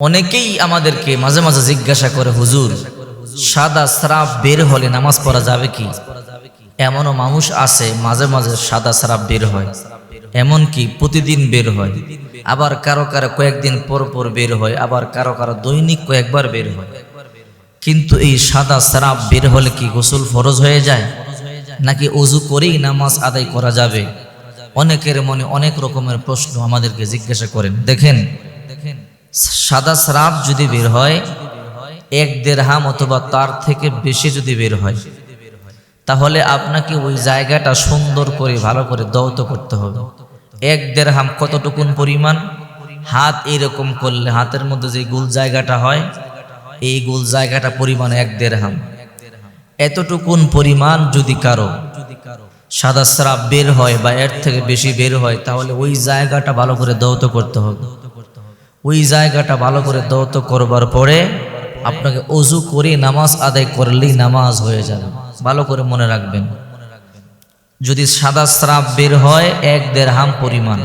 অনেকেই আমাদেরকে মাঝে মাঝে জিজ্ঞাসা করে, হুজুর, সাদা স্রাব বের হলে নামাজ পড়া যাবে কি? এমনও মানুষ আছে, মাঝে মাঝে সাদা স্রাব বের হয়। এমন কি প্রতিদিন বের হয়। আবার কারও কারও কয়েকদিন পর পর বের হয়, আবার কারও কারও দৈনিক কয়েকবার বের হয়। কিন্তু এই সাদা স্রাব বের হলে কি গোসল ফরজ হয়ে যায়? নাকি অজু করেই নামাজ আদায় করা যাবে? অনেকের মনে অনেক রকমের প্রশ্ন আমাদেরকে জিজ্ঞাসা করেন। দেখেন সাদা স্রাব যদি বের হয়, এক দেড়হাম অথবা তার থেকে বেশি যদি বের হয়, তাহলে আপনাকে ওই জায়গাটা সুন্দর করে, ভালো করে দৌত করতে হবে। এক দেড়হাম কতটুকুন পরিমাণ? হাত এরকম করলে, হাতের মধ্যে যে গুল জায়গাটা হয়, এই গুল জায়গাটা পরিমাণ এক দেড়হাম। এতটুকুন পরিমাণ যদি কারও সাদা স্রাব বের হয় বা এর থেকে বেশি বের হয়, তাহলে ওই জায়গাটা ভালো করে দৌত করতে হবে। ওই জায়গাটা ভালো করে দৌত করবার পরে আপনাকে অজু করে, নামাজ আদায় করলেই নামাজ হয়ে যাবে। ভালো করে মনে রাখবেন। যদি সাদা স্রাব বের হয়, এক দেড় হাম পরিমাণ।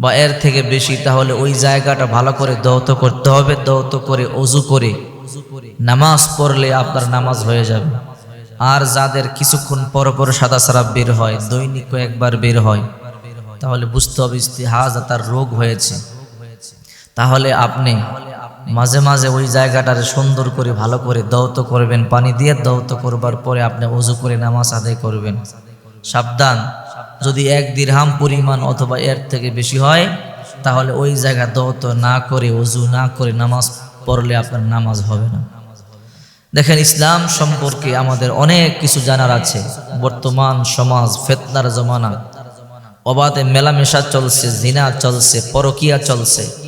বা এর থেকে বেশি, তাহলে ওই জায়গাটা ভালো করে দৌত করতে হবে। দৌত করে, অজু করে, নামাজ পড়লে আপনার নামাজ হয়ে যাবে। আর যাদের কিছুক্ষণ পর পর সাদা স্রাব বের হয়, দৈনিক কয়েকবার বের হয়, তাহলে বুঝতে হবে ইস্তিহাজ তার রোগ হয়েছে। তাহলে আপনি মাঝে মাঝে ওই জায়গাটারে সুন্দর করে ভালো করে দৌত করবেন, পানি দিয়ে দৌত করবার পরে আপনি অজু করে নামাজ আদায় করবেন। সাবধান, যদি এক দিরহাম পরিমাণ অথবা এর থেকে বেশি হয়, তাহলে ওই জায়গা দৌত না করে, অজু না করে নামাজ পড়লে আপনার নামাজ হবে না। দেখেন, ইসলাম সম্পর্কে আমাদের অনেক কিছু জানার আছে। বর্তমান সমাজ, ফেতনার জমানা। অবাধে মেলামেশা চলছে, জিনা চলছে, পরকিয়া চলছে।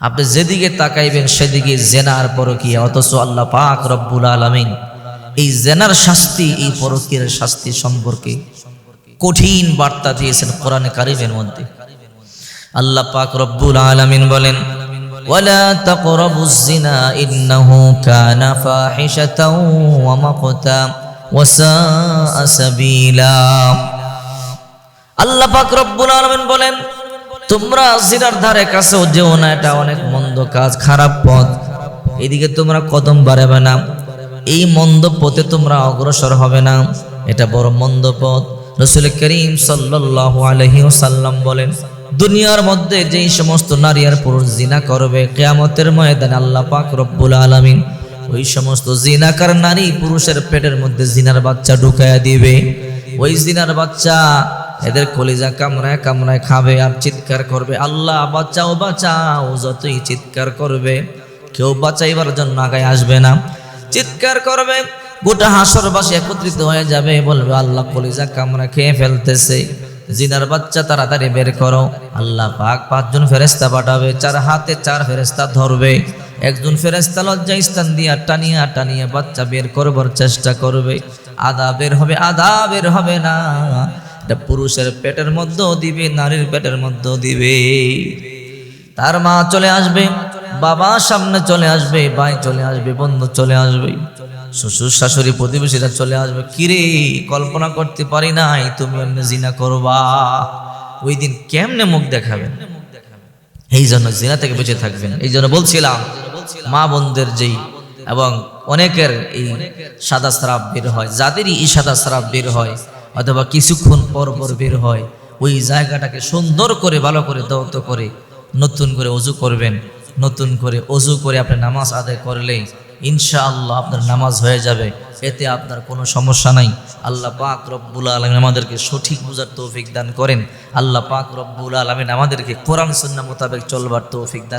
আপনি যেদিকে তাকাইবেন সেদিকে জেনা আর পরকিয়া অথচ আল্লাহ পাক রব্বুল আলমিন এই জেনার শাস্তি এই পরকিয়ার শাস্তি সম্পর্কে কঠিন বার্তা দিয়েছেন কোরআনে কারিমের মধ্যে আল্লাহ পাক রব্বুল আলমিন বলেন ولا تقربوا الزنا إنه كان فاحشة ومقتا وساء سبيلا আল্লাহ পাক রব্বুল আলামিন বলেন তোমরা জিনার ধারে কাছেও যেও না, এটা অনেক মন্দ কাজ, খারাপ পথ। এদিকে তোমরা কদম বাড়াবে না, এই মন্দ পথে তোমরা অগ্রসর হবে না, এটা বড় মন্দ পথ। রসুল করিম সাল্লাল্লাহু আলাইহি ওয়াসাল্লাম বলেন, দুনিয়ার মধ্যে যেই সমস্ত নারী আর পুরুষ জিনা করবে, কেয়ামতের ময়দানে আল্লাহ পাক রব্বুল আলামিন ওই সমস্ত জিনাকার নারী পুরুষের পেটের মধ্যে জিনার বাচ্চা ঢুকায়া দিবে। ওই জিনার বাচ্চা এদের কলিজা কামড়ায় কামড়ায় খাবে আর চিৎকার করবে। আল্লাহ, বাঁচাও বাঁচাও, যতই চিৎকার করবে, কেউ বাঁচাইবার জন্য আগায় আসবে না। চিৎকার করবে, গোটা হাসরবাসী একত্রিত হয়ে যাবে, বলবে, আল্লাহ কলিজা কামড়া খেয়ে ফেলতেছে। জিনার বাচ্চা, তাড়াতাড়ি বের করো। আল্লাহ পাক পাঁচজন ফেরেস্তা পাঠাবে, চার হাতে চার ফেরেস্তা ধরবে। একজন ফেরেস্তা লজ্জা স্থান দিয়া টানিয়া টানিয়া বাচ্চা বের করবার চেষ্টা করবে। আদা বের হবে, আদা বের হবে না। পুরুষের পেটের মধ্যেও দিবে, নারীর পেটের মধ্যেও দিবে। তার মা চলে আসবে, বাবা সামনে চলে আসবে, ভাই চলে আসবে, বন্ধু চলে আসবে, শ্বশুর, শাশুড়ি, প্রতিবেশীরা চলে আসবে। কিরে, কল্পনা করতে পারি নাই, তুমি এমনি জিনা করবা। ওই দিন কেমনে মুখ দেখাবেন? এই জন্য জিনা থেকে বেঁচে থাকবেন। এই জন্য বলছিলাম, মা বোনদের যেই এবং অনেকের এই সাদা স্রাব বের হয়, যাদেরই এই সাদা স্রাব বের হয় অথবা কিছুক্ষণ পর পর বের হয়, ওই জায়গাটাকে সুন্দর করে, ভালো করে দৌত করে নতুন করে অজু করবেন। নতুন করে অজু করে আপনি নামাজ আদায় করলে ইনশাআল্লাহ আপনার নামাজ হয়ে যাবে। এতে আপনার কোনো সমস্যা নাই। আল্লাহ পাক রব্বুল আলমিন আমাদেরকে সঠিক বুঝার তৌফিক দান করেন। আল্লাহ পাক রব্বুল আলমিন আমাদেরকে কোরআন সন্না মোতাবেক চলবার তৌফিক দান